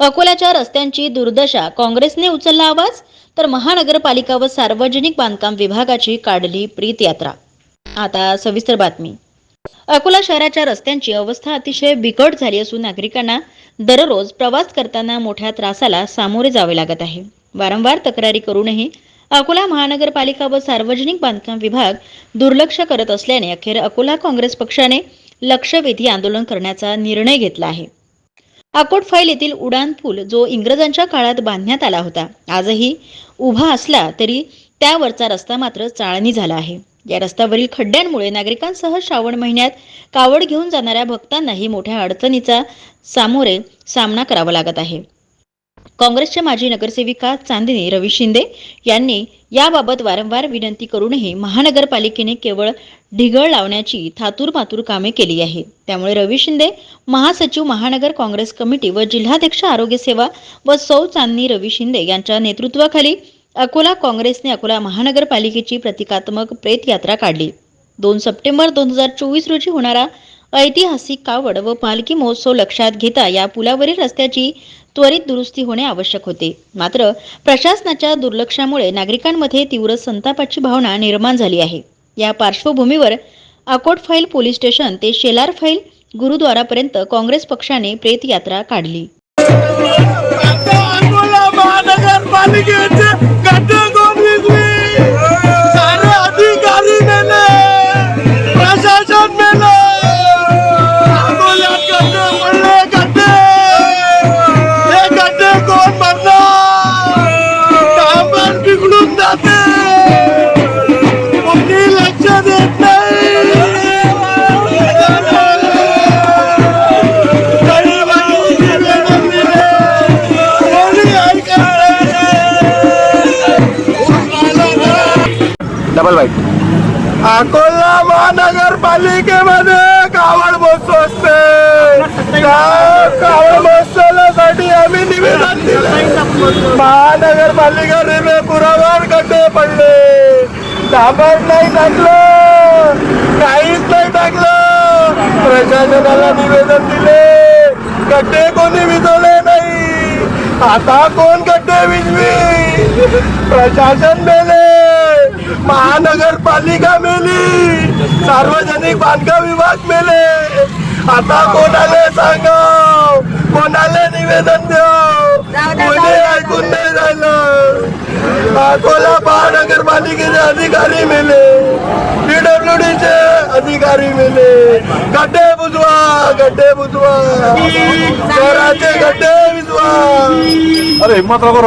अकोल्याच्या रस्त्यांची दुर्दशा काँग्रेसने उचलला आवाज तर महानगरपालिका व सार्वजनिक बांधकाम विभागाची काढली प्रीत यात्रा आता सविस्तर बातमी. अकोला शहराच्या रस्त्यांची अवस्था अतिशय बिकट झाली असून नागरिकांना दररोज प्रवास करताना मोठ्या त्रासाला सामोरे जावे लागत आहे. वारंवार तक्रारी करूनही अकोला महानगरपालिका व सार्वजनिक बांधकाम विभाग दुर्लक्ष करत असल्याने अखेर अकोला काँग्रेस पक्षाने लक्षवेधी आंदोलन करण्याचा निर्णय घेतला आहे. अकोट फाईल येथील उडान पूल जो इंग्रजांच्या काळात बांधण्यात आला होता आजही उभा असला तरी त्यावरचा रस्ता मात्र चाळणी झाला आहे. या रस्त्यावरील खड्ड्यांमुळे नागरिकांसह श्रावण महिन्यात कावड घेऊन जाणाऱ्या भक्तांनाही मोठ्या अडचणीचा सामोरे सामना करावा लागत आहे. काँग्रेसच्या माजी नगरसेविका चांदिनी रवी शिंदे यांनी याबाबत वारंवार विनंती करूनही महानगरपालिकेने केवळ ढिगळ लावण्याची थातूर मातूर कामे केली आहे त्यामुळे रवी शिंदे महासचिव महानगर काँग्रेस कमिटी व जिल्हाध्यक्ष आरोग्य सेवा व सौ चांदणी रवी शिंदे यांच्या नेतृत्वाखाली अकोला काँग्रेसने अकोला महानगरपालिकेची प्रतिकात्मक प्रेत यात्रा काढली. दोन सप्टेंबर दोन हजार चोवीस रोजी होणारा ऐतिहासिक कावड व पालखी महोत्सव लक्षात घेता या पुलावरील रस्त्याची त्वरित दुरुस्ती होणे आवश्यक होते. मात्र प्रशासनाच्या दुर्लक्षामुळे नागरिकांमध्ये तीव्र संतापाची भावना निर्माण झाली आहे. या पार्श्वभूमीवर अकोट फाईल पोलीस स्टेशन ते शेलार फाईल गुरुद्वारापर्यंत काँग्रेस पक्षाने प्रेतयात्रा काढली. डबल वाईट अकोला महानगरपालिकेमध्ये कावड महोत्सव असते. कावड महोत्सवासाठी आम्ही निवेदन दिले. महानगरपालिकेने पुरावर कट्टे पडले. डांबर नाही टाकलं. काहीच नाही टाकलं. प्रशासनाला निवेदन दिले. गड्डे कोणी विजवले नाही. आता कोण गड्डे विजवी? प्रशासन मेले. महानगरपालिका मेली. सार्वजनिक बांधकाम विभाग मेले. आता कोणाला सांगाव? कोणाला निवेदन कोणी ऐकून नाही राहिलं. अकोला महानगरपालिकेचे अधिकारी मेले. पीडब्ल्यू चे अधिकारी मेले. गड्डे बुजवा गड्डे बुजवा. शहराचे गड्डे बुजवा अरे हिम्मत नको